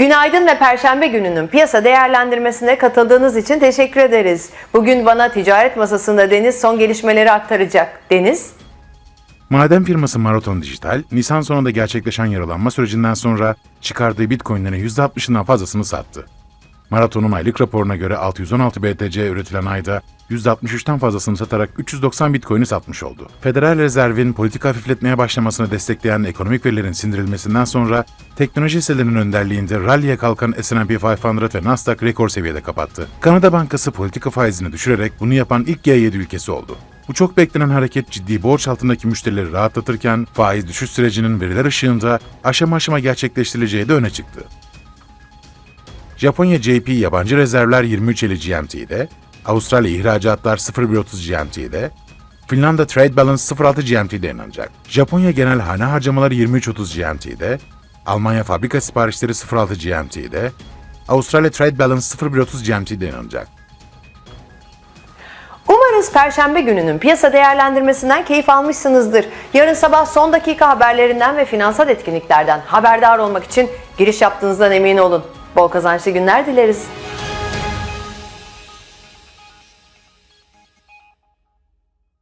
Günaydın ve Perşembe gününün piyasa değerlendirmesine katıldığınız için teşekkür ederiz. Bugün bana ticaret masasında Deniz son gelişmeleri aktaracak. Deniz? Maden firması Marathon Dijital, Nisan sonunda gerçekleşen yaralanma sürecinden sonra çıkardığı Bitcoin'lerin %60'ından fazlasını sattı. Marathon'un aylık raporuna göre 616 BTC üretilen ayda %63'ten fazlasını satarak 390 Bitcoin'i satmış oldu. Federal Rezerv'in politika hafifletmeye başlamasını destekleyen ekonomik verilerin sindirilmesinden sonra teknoloji hisselerinin önderliğinde rally'e kalkan S&P 500 ve Nasdaq rekor seviyede kapattı. Kanada Bankası politika faizini düşürerek bunu yapan ilk G7 ülkesi oldu. Bu çok beklenen hareket ciddi borç altındaki müşterileri rahatlatırken faiz düşüş sürecinin veriler ışığında aşama aşama gerçekleştirileceği de öne çıktı. Japonya JP yabancı rezervler 23.50 GMT'de, Avustralya ihracatlar 0.130 GMT'de, Finlandiya Trade Balance 0.6 GMT'de yayınlanacak. Japonya genel hane harcamaları 23.30 GMT'de, Almanya fabrika siparişleri 0.6 GMT'de, Avustralya Trade Balance 0.130 GMT'de yayınlanacak. Umarız Perşembe gününün piyasa değerlendirmesinden keyif almışsınızdır. Yarın sabah son dakika haberlerinden ve finansal etkinliklerden haberdar olmak için giriş yaptığınızdan emin olun. Bol kazançlı günler dileriz.